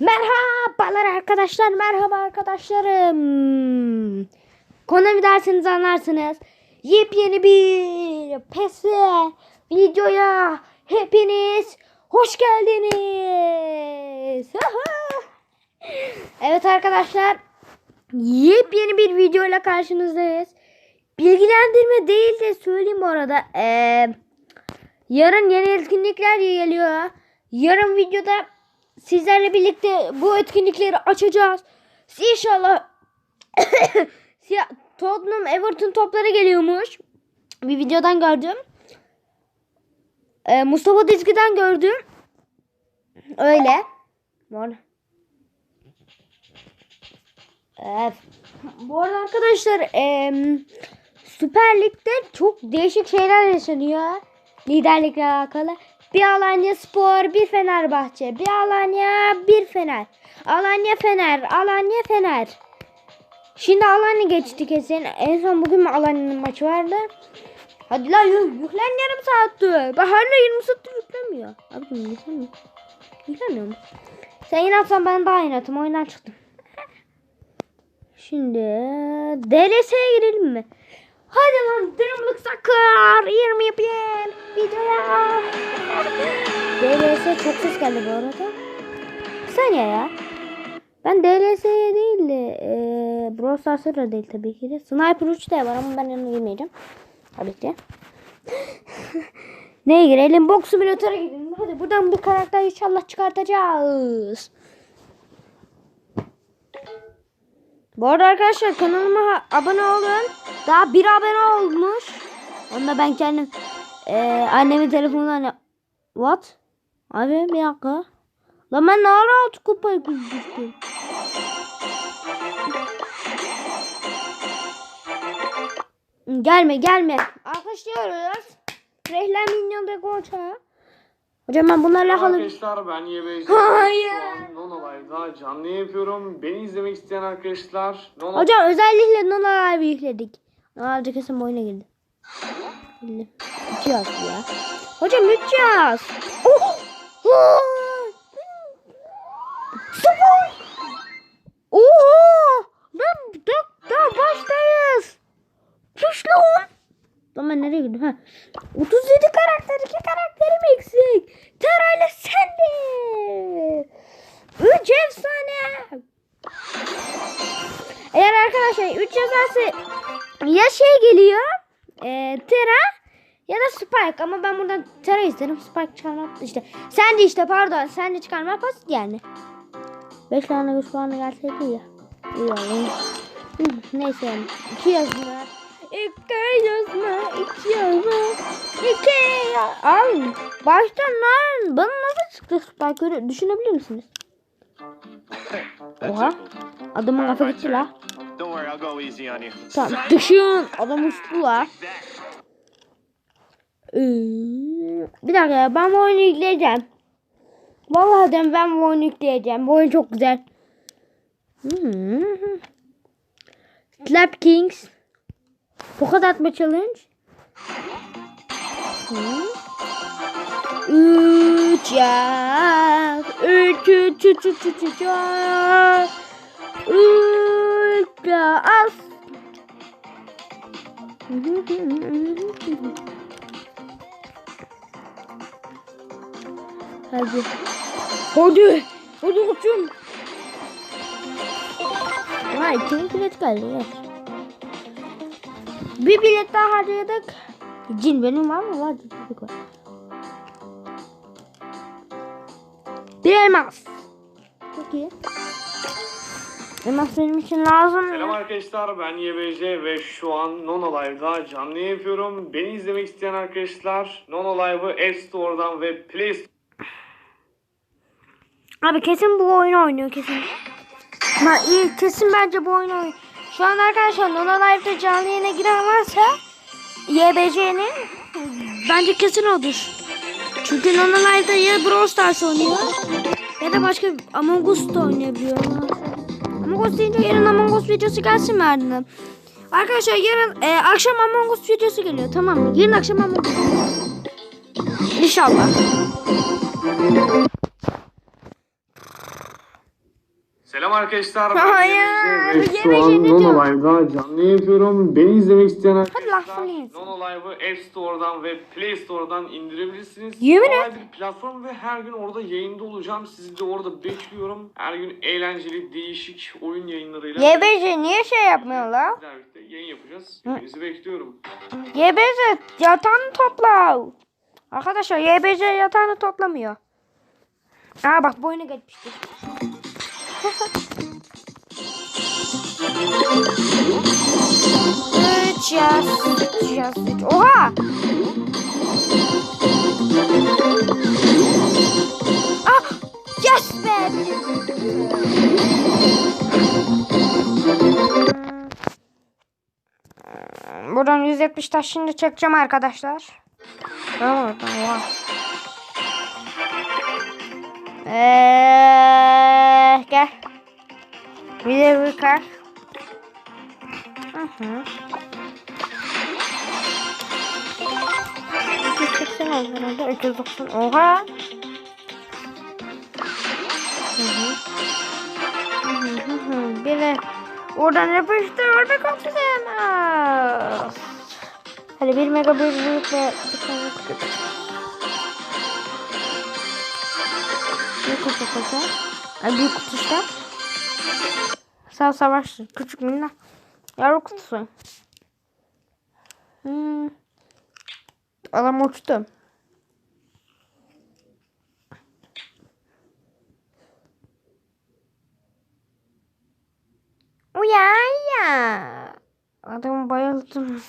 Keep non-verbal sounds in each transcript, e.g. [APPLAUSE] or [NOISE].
Merhabalar arkadaşlar, merhaba arkadaşlarım. Konemi derseniz anlarsınız. Yepyeni bir PES videoya hepiniz hoş geldiniz. [LAUGHS] evet arkadaşlar, yepyeni bir videoyla karşınızdayız. Bilgilendirme değil de söyleyeyim bu arada. Ee, yarın yeni etkinlikler geliyor. Yarın videoda sizlerle birlikte bu etkinlikleri açacağız. İnşallah [COUGHS] Tottenham Everton topları geliyormuş. Bir videodan gördüm. Ee, Mustafa Dizgi'den gördüm. Öyle. Var. Evet. Bu arada arkadaşlar em, Süper Lig'de çok değişik şeyler yaşanıyor. Liderlikle alakalı. Bir Alanya Spor, bir Fenerbahçe. Bir Alanya, bir Fener. Alanya Fener, Alanya Fener. Şimdi Alanya geçti kesin. En son bugün mü Alanya'nın maçı vardı? Hadi lan yük- yüklen yarım saattir. Ben hala 20 saattir yüklemiyor. Abi yüklemiyor. Yüklemiyor mu? Sen inatsan ben daha inatım. Oyundan çıktım. Şimdi DLS'ye girelim mi? Hadi lan dırımlık sakar. 20 yapayım. Videoya. DLS çok ses geldi bu arada. Bir saniye ya. Ben DLS'ye değil de e, Brawl Stars'a da değil tabii ki de. Sniper 3 de var ama ben onu girmeyeceğim. Tabii ki. [LAUGHS] Neye girelim? Box Simulator'a gidelim. Hadi buradan bir karakter inşallah çıkartacağız. Bu arada arkadaşlar kanalıma abone olun. Daha bir abone olmuş. Onu da ben kendim eee annemin telefonundan What? Abi bir dakika. Lan ben ne ara altı kupayı düştüm? Gelme gelme. Alkışlıyoruz. Reklam minyon de goça. Hocam ben bunlarla halı... Arkadaşlar ben YBC. Hayır. [LAUGHS] Şu an Nono Live'da canlı yapıyorum. Beni izlemek isteyen arkadaşlar Nono Hocam özellikle Nona abi yükledik. Abi kesin bu oyuna girdi. Bildim. İki yaz ya. Hocam üç yaz. Oh! Oh! Sıfır! Oha! Lan daha, daha baştayız. Çüş lan. Lan ben nereye gidiyorum? Ha. 37 karakter, iki karakterim eksik. Tera ile sen de. Üç efsane. Eğer arkadaşlar 3 yazarsa ya şey geliyor e, Tera ya da Spike ama ben buradan Tera isterim Spike çıkarma işte sen de işte pardon sen de çıkarma pas yani 5 tane güç puanı gelseydi ya iyi yani. Neyse yani 2 yazma 2 yazma 2 yazma 2 ya Abi baştan lan bana nasıl çıktı Spike öyle düşünebilir misiniz? Oha adamın kafa gitti la. Tamam düşün. Adam uçtu la. Ee, bir dakika ya ben bu oyunu yükleyeceğim. Vallahi diyorum ben bu oyunu yükleyeceğim. Bu oyun çok güzel. Hmm. Slap Kings. Tokat atma challenge. Üç ya. Üç ya. As. Hadi. Hadi. Hadi koçum. Vay ikinci bilet geldi. Bir bilet daha harcadık. Cin benim var mı? Var. Cinlik var. Bir elmas. Çok iyi. Elmas benim için lazım. Selam arkadaşlar ben YBC ve şu an Nono Live'da canlı yapıyorum. Beni izlemek isteyen arkadaşlar Nono Live'ı App Store'dan ve Play Store Abi kesin bu oyunu oynuyor kesin. İyi kesin bence bu oyunu oynuyor. Şu an arkadaşlar Nona Live'da canlı yayına giren varsa YBC'nin bence kesin odur. Çünkü Nona Live'da ya Brawl Stars oynuyor ya da başka Among Us da oynayabiliyor. Among Us deyince yarın Among Us videosu gelsin mi ardından? Arkadaşlar yarın e, akşam Among Us videosu geliyor tamam mı? Yarın akşam Among Us. İnşallah. Selam arkadaşlar. Hayır, Ben YBC ve şu an Nono? Live'da canlı yapıyorum. Beni izlemek isteyen arkadaşlar. Nono Live'ı App Store'dan ve Play Store'dan indirebilirsiniz. Yemin Kolay bir platform ve her gün orada yayında olacağım. Sizi de orada bekliyorum. Her gün eğlenceli, değişik oyun yayınlarıyla YBC niye şey yapmıyor la? sizlerle birlikte yayın yapacağız. Hepinizi bekliyorum. YBC yatağını topla. Arkadaşlar YBC yatağını toplamıyor. Aa bak boynu geçmiştir. Üç yaz, üç yaz. Oha! Ah! Yes be! Buradan 170 taş şimdi çekeceğim arkadaşlar. Tamam tamam. Eee gel. Bir de bir kar. Hı hı. 280 oldu herhalde. 390. Oha. Hı hı. Hı hı hı. Bir de oradan yapıştır. Orada kapatacağım. Hadi bir mega büyük ve bir tane küçük. Kutu kutu. Ay büyük kutu işte. Sağ savaş. Küçük minna. Yavru kutusu. Hmm. Adam uçtu. Uyan ya. Adamı bayıldım.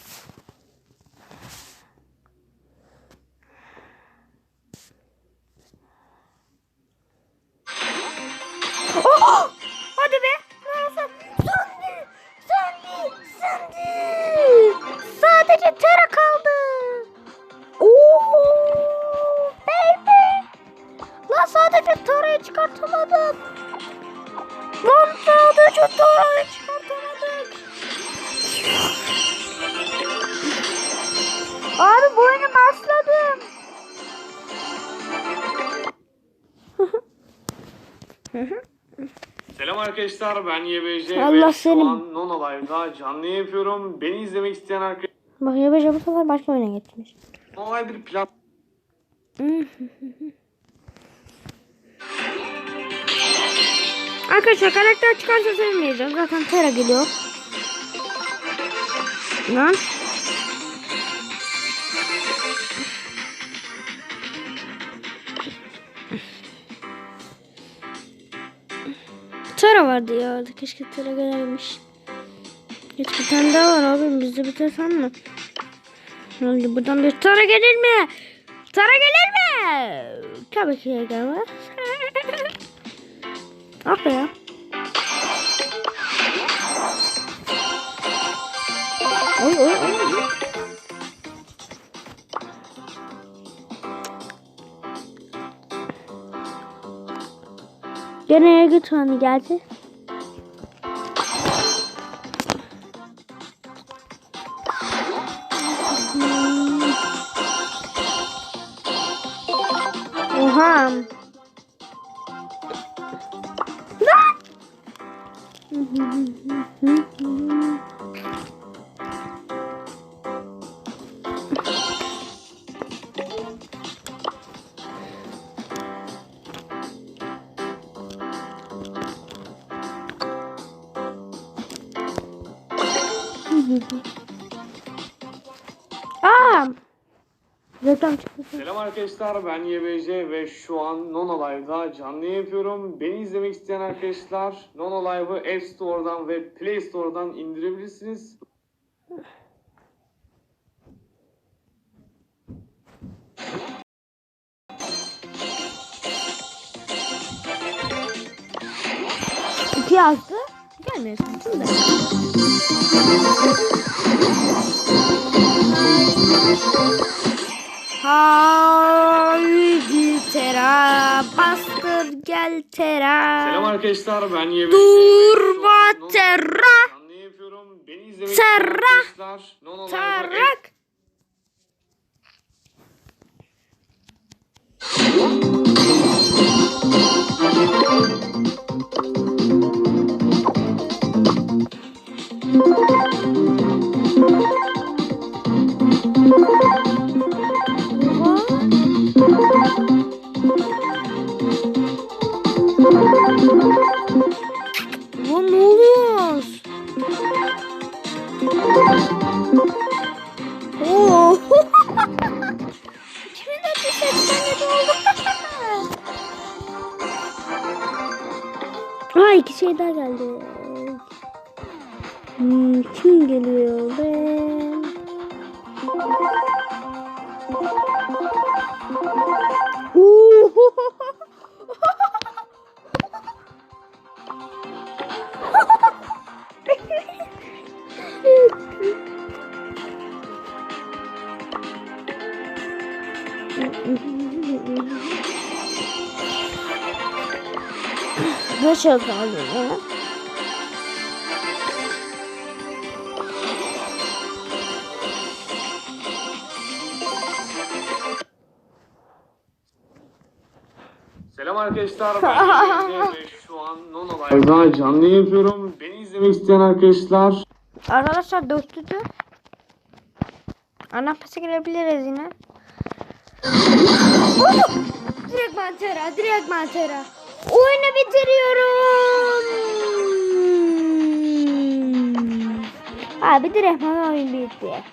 Oh! Hadi be. Nasıl? Söndü. Söndü. Söndü. Arkadaşlar ben YBC Allah ve şu seni- an Nono Live'da canlı yapıyorum. Beni izlemek isteyen arkadaşlar Bak Yabaşa bu sefer başka oyuna geçmiş. Nono Live bir platform. Arkadaşlar karakter çıkarsa sevmeyeceğim. Zaten Tera geliyor. Lan. Tera vardı ya orada. Keşke Tera gelmiş. Hiç bir tane daha var abi. Bizde bir tane sanma. Hadi buradan bir Tara gelir mi? Tara gelir mi? Tabii ki gelmez. [LAUGHS] ah be ya. Oy oy oy. Gene hani geldi. Reklam çıktı. Selam arkadaşlar ben YBC ve şu an Nono Live'da canlı yapıyorum. Beni izlemek isteyen arkadaşlar Nono Live'ı App Store'dan ve Play Store'dan indirebilirsiniz. İki yazdı. Gelmiyorsun şimdi. Haydi tera bastır gel tera. Selam arkadaşlar ben Yemek. Durma tera. Anlayamıyorum. Beni izlemek Tera. Tarak. Thank you. Lan ne oluyor? Oo. Kimin de bir ses oldu? [LAUGHS] Aa iki şey daha geldi. Hmm, kim geliyor be? Oo. Nasıl kalıyor? Selam arkadaşlar. Ben [LAUGHS] şu an Nono Live'da canlı yapıyorum. Beni izlemek isteyen arkadaşlar Arkadaşlar dörtlüdü. Ana pası girebiliriz yine. Direkt mantera, direkt mantera. Oyunu bitiriyorum. Abi direkt oyun bitti.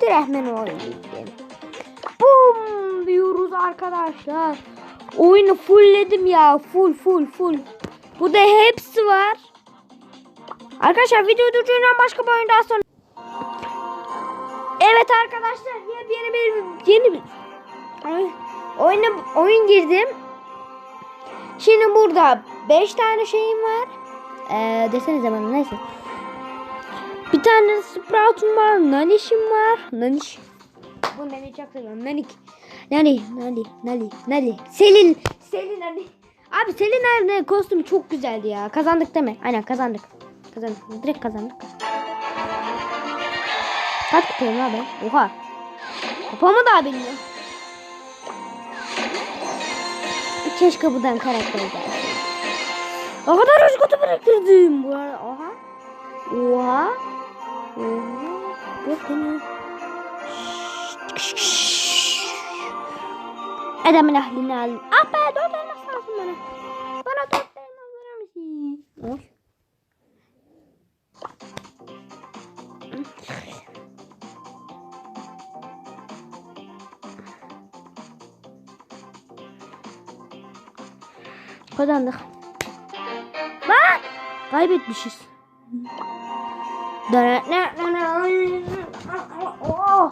Direkt oyun bitti. Bum diyoruz arkadaşlar. Oyunu fullledim ya. Full full full. Burada hepsi var. Arkadaşlar video durduğundan başka bir oyun daha sonra. Evet arkadaşlar yeni bir yeni bir Ay, oyuna oyun girdim. Şimdi burada 5 tane şeyim var. Ee, desenize bana neyse. Bir tane Sprout'um var. Nanish'im var. Nanish. Bu Nani çok seviyorum. Nanik. Nani, Nani, Nani, Nani. Selin. Selin Nani. Abi Selin nerede? Kostümü çok güzeldi ya. Kazandık değil mi? Aynen kazandık. Kazandık. Direkt kazandık. Kaç kupayım abi? Oha. Kupamı da bilmiyorum. Keşke buradan karakter gelse. O kadar kutu biriktirdim bu arada. Oha. Oha. Oha. Bakın. Adamın ahlini aldım. Ah be dört elmas lazım bana. Bana dört elmas verir misin? Oy. Kazandık. Lan! Kaybetmişiz. Oh!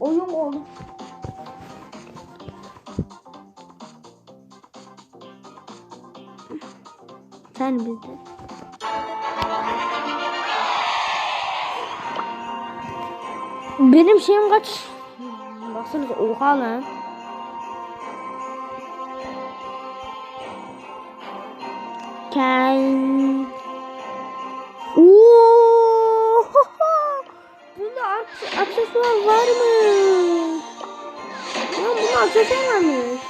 Oyun oldu. Sen bizde. Benim şeyim kaç? Baksanıza oha lan. Ken. Oo! [LAUGHS] Aksesuar var mı? Ya bunda aksesuar varmış.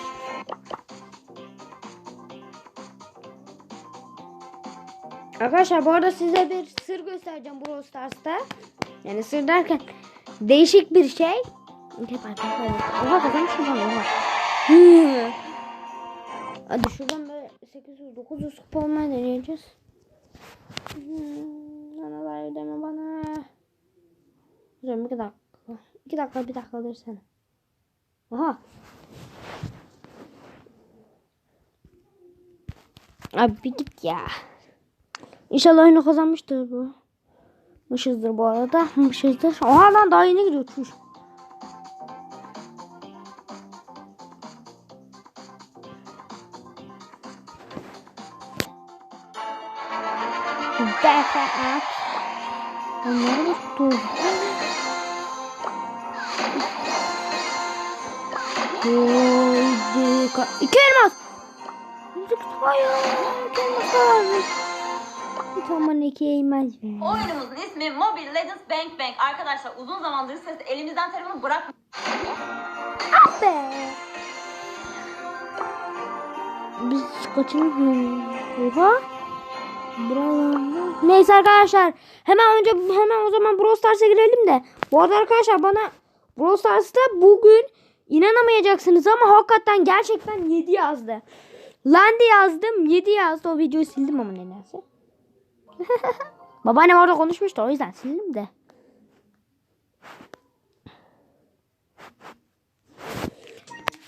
Arkadaşlar bu arada size bir sır göstereceğim Brawl Stars'ta. Yani sır derken değişik bir şey. Hep arkadaşlar. Oha kazanmışım ben. [LAUGHS] Hadi şuradan böyle 800 900 kupa olmaya deneyeceğiz. Hmm, Analar ödeme bana. Hocam bir dakika. İki dakika bir dakika dursana. Aha. Abi bir git ya. İnşallah oyunu kazanmıştır bu. Mışızdır bu arada. Mışızdır. Oha lan daha yeni gidiyor çüş. Defa at. Onları da tuttu. Haydi. İki elmas. Hayır. İki elmas lazım. Tamam iki elmas ver. Oyunumuzun ismi Mobile Legends Bank Bank. Arkadaşlar uzun zamandır ses elimizden telefonu bırak. be. Biz kaçırmıyoruz. Oha. Bravo. Neyse arkadaşlar. Hemen önce hemen o zaman Brawl Stars'a girelim de. Bu arada arkadaşlar bana Brawl Stars'ta bugün inanamayacaksınız ama hakikaten gerçekten 7 yazdı. Landi yazdım. 7 yazdı. O videoyu sildim ama nedense. [LAUGHS] Babaannem orada konuşmuştu. O yüzden sildim de.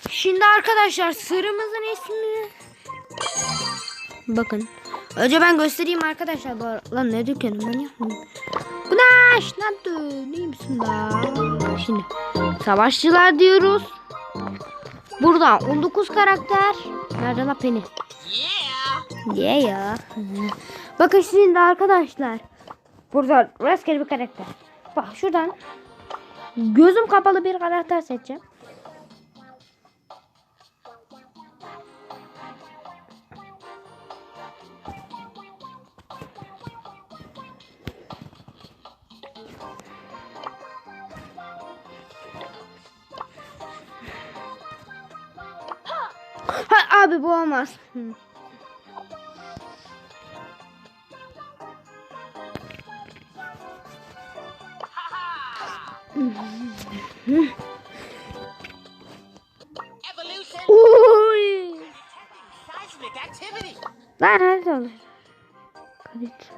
Şimdi arkadaşlar sırrımızın ismi Bakın. Önce ben göstereyim arkadaşlar. Bu Lan ne dükkanı manyak mı? Güneş lan iyi misin la? Şimdi savaşçılar diyoruz. Burada 19 karakter. Nerede la Penny? Yeah. ya. Bakın şimdi arkadaşlar. Burada rastgele bir karakter. Bak şuradan gözüm kapalı bir karakter seçeceğim. Ha, abi bu olmaz. Activity. Lan hadi olur. Kayıt.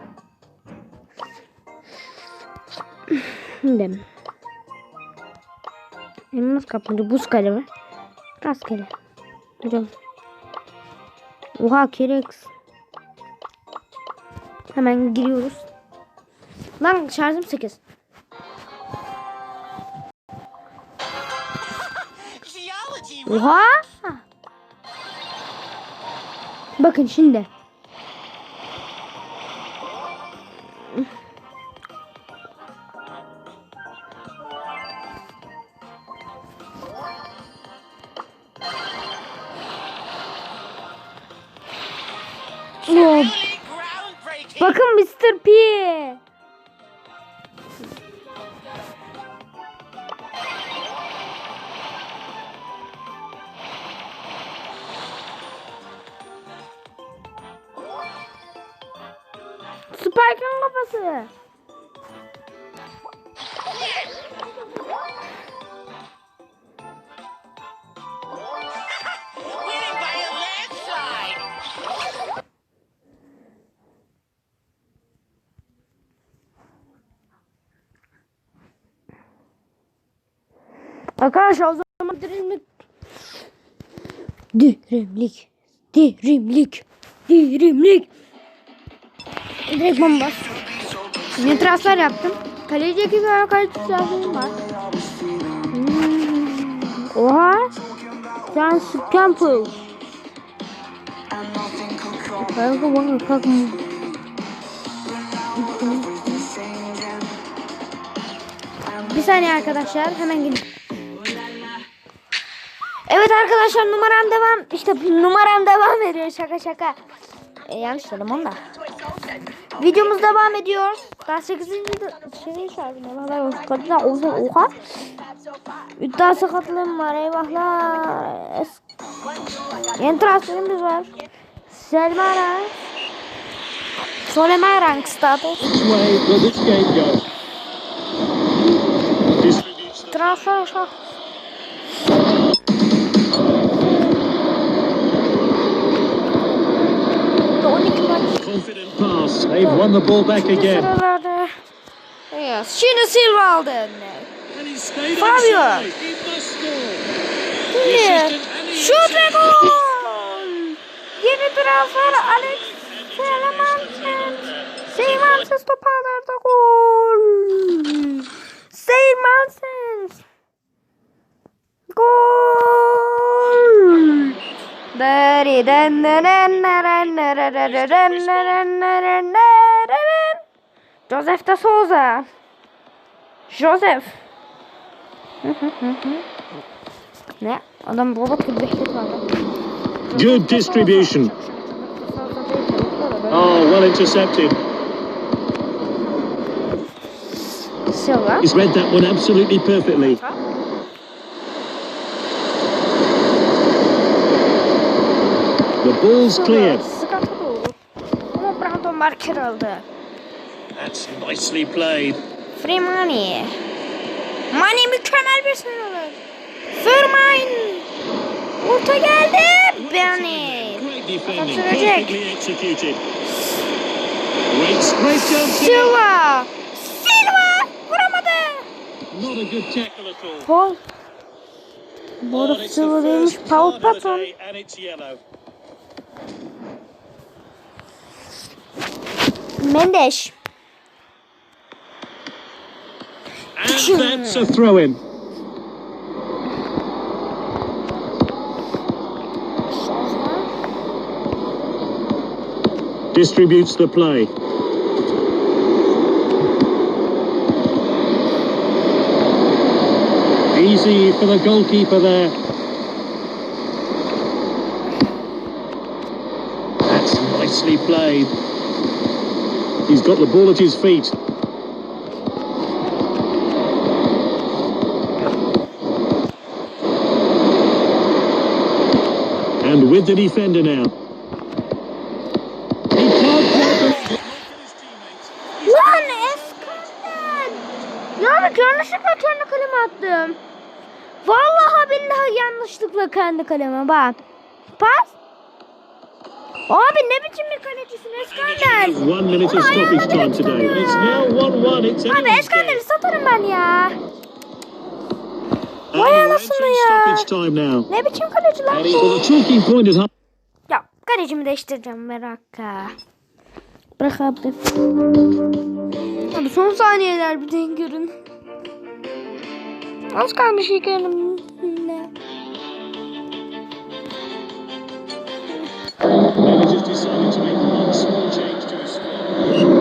Şimdi. Elmas kapmaca buz kalemi. Rastgele. Hocam. Oha Kerex. Hemen giriyoruz. Lan şarjım 8. Geology. Oha. Bakın şimdi. Arkadaşlar o zaman dirimlik. Dirimlik. Dirimlik. Dirimlik. Direkt bomba. Ne transfer yaptım. Kaleci iki tane kaleci transferim var. Hmm. Oha. Sen Campbell. Kanka bana kalk. Bir saniye arkadaşlar hemen gelin. Evet arkadaşlar numaram devam. İşte numaram devam ediyor şaka şaka. E, yanlış söyledim onu da. Videomuz devam ediyor. Daha 8. şey şarkı Valla kadına oha oha. İddiası katılım var eyvahlar. Es- Yeni transferimiz var. Selma Rank. Solema Rank status. Transfer şarkı. Confident pass. They've won the ball back again. Yes. Şimdi Silva aldı önüne. Fabio. Şimdi şut ve gol. Yeni transfer Alex Seymansen. Seymansen toparlarda gol. Seymansen. Gol. Joseph da Souza. Joseph. ne? Adam robot gibi beklet var. Good distribution. Oh, well intercepted. Silva. He's read that one absolutely perfectly. Ball's clear. Sıkıntı da olur. Ama Brandon Marker aldı. That's nicely played. Free money. Money mükemmel bir sayılır. Firmine. Orta geldi. Beni. Here. Silva. Silva. Vuramadı. Not a good tackle at all. Paul. Oh, Bu arada and it's the Silva first Paul Patton. Mendes. And that's a throw in. Distributes the play. Easy for the goalkeeper there. That's nicely played. He's got the ball at his feet. And with the defender now. Yanlışlıkla kendi kaleme attım. Vallahi billahi yanlışlıkla kendi kaleme bak. Pas. Abi ne biçim bir kalecisin Eskander. One minute of stoppage time today. It's now 1-1. It's Abi game. satarım ben ya. Vay anasını ya. Ne biçim kaleci lan So bu? is Ya kalecimi değiştireceğim merakla. Bırak abi. Abi son saniyeler bir den görün. Az kalmış ilk elimde.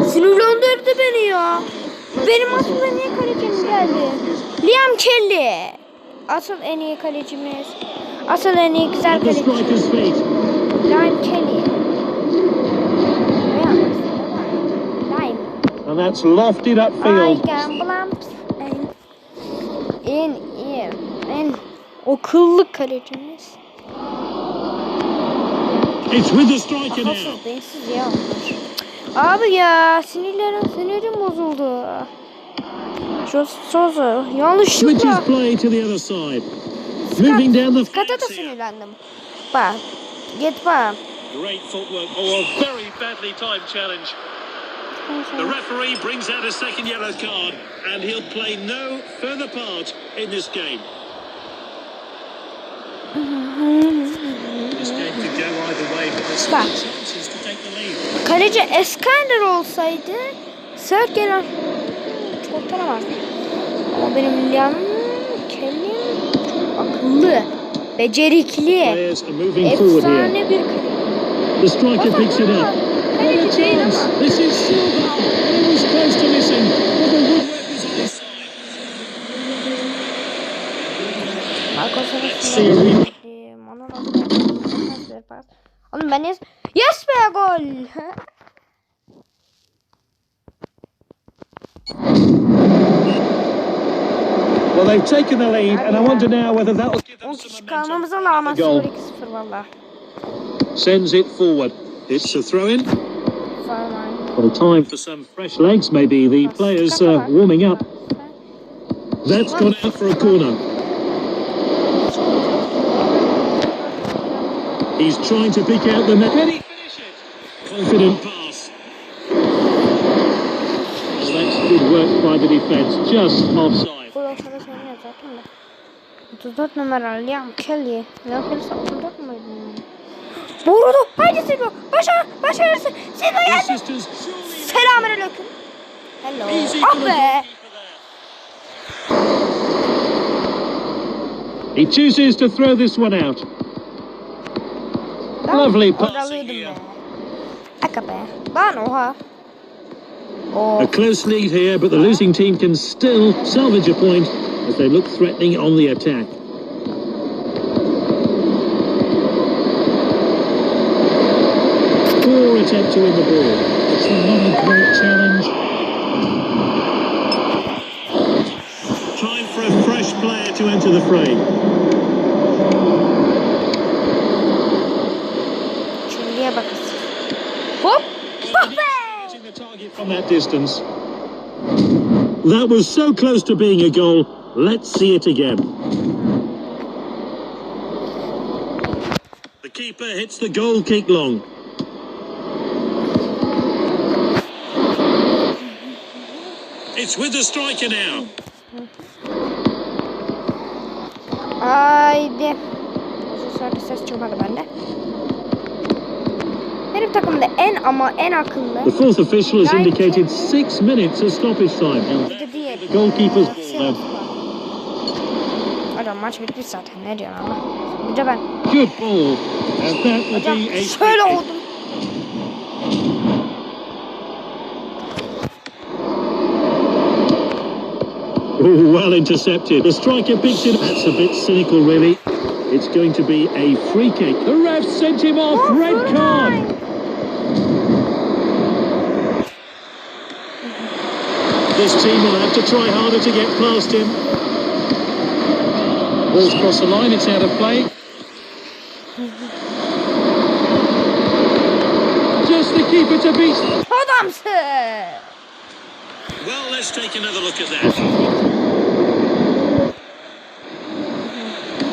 Sinirlendirdi beni ya. Benim asıl en iyi kalecim geldi. Liam Kelly. Asıl en iyi kalecimiz. Asıl en iyi güzel kalecimiz. Liam Kelly. And that's lofted I upfield. can blumps. En, en iyi. En akıllı kalecimiz. It's with the striker now. Nasıl densiz ya onlar. Abi ya sinirlerim sinirim bozuldu. Şu sözü Switches yanlışlıkla. play to the other side. Moving down the Skata da flanks here. sinirlendim. Bak. Git bak. Great footwork. Oh, a very badly timed challenge. The referee brings out a second yellow card, and he'll play no further part in this game. Mm-hmm. Bak. Kaleci Eskander olsaydı Sert gelen kurtaramazdı. Ama benim Liam Kelly'm çok akıllı, becerikli, efsane bir kaleci. The striker picks it up. Kaleci değil Chance. ama. This is Silva. He was close to missing, but the woodwork is on his side. Marcos'un Oğlum ben yes, yes be gol. Well, they've taken the lead, and I wonder now whether that'll give them some momentum. rağmen Goal. 0-2-0 valla. Sends it forward. It's a throw in. Farman. Well, time for some fresh legs, maybe. The players uh, warming up. That's gone out for a corner. He's trying to pick out the net. Can he finish it? Confident pass. Well, that's good work by the defence. Just offside. Bu yoksa da söylüyor zaten de. 34 numara Liam Kelly. Liam Kelly 34 muydu? Vurdu. Haydi Silva. Başar. Başarırsın. Silva His geldi. sisters surely Selamünaleyküm. Hello. easy for Ah the be. goalkeeper there. He chooses to throw this one out. Ben Lovely orada passing here. be. Aka be. Lan oha. Oh. A close lead here, but the losing team can still salvage a point as they look threatening on the attack. Poor attempt to win the ball. It's not a great challenge. Time for a fresh player to enter the fray. From that distance. That was so close to being a goal. Let's see it again. The keeper hits the goal kick long. It's with the striker now. Haydi. Bende. Benim takımda en ama en akıllı. The fourth official has indicated six minutes of stoppage time. Bir de diğeri. the goalkeeper's ball. Hocam um, maç bitmiş zaten ne diyorsun ama. Bir de ben. Good ball. And that will Hocam be a [LAUGHS] şöyle oldum. Oh, well intercepted. The striker picks it. Up. That's a bit cynical, really. It's going to be a free kick. The ref sent him off. Oh, red card. This team will have to try harder to get past him. Ball's across the line. It's out of play. Just the keeper to beat. Adamsın. Well, let's take another look at that.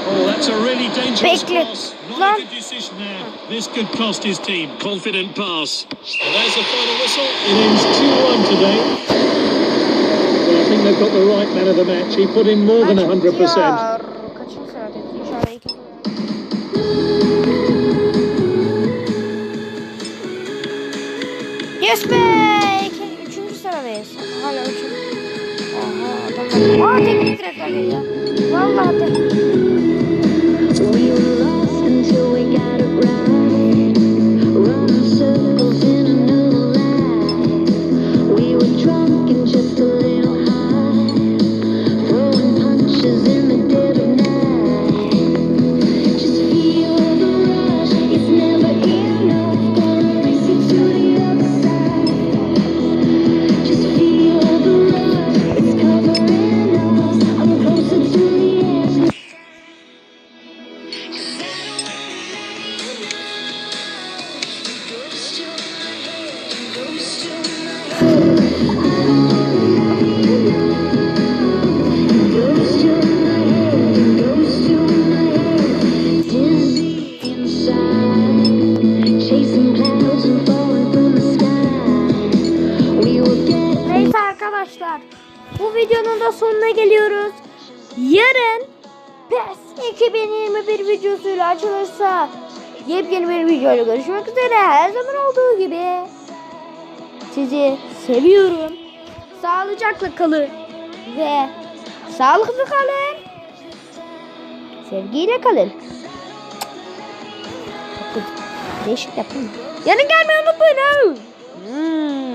Oh, that's a really dangerous Bekle. cross. Not Lan. a good decision there. This could cost his team. Confident pass. And there's the final whistle. It ends 2-1 today. Well, I think they've got the right man of the match. He put in more than 100%. Yar, Kaçıncı sıradayız? İnşallah iki. Yes be! İki, üçüncü sıradayız. Hala üçüncü. Aha adamlar. Aa teknik direktör geliyor. Vallahi de. We were Sizi seviyorum. Sağlıcakla kalın. Ve sağlıklı kalın. Sevgiyle kalın. Bakın, Değişik yapın. Yarın gelmeyi unutmayın. Hmm.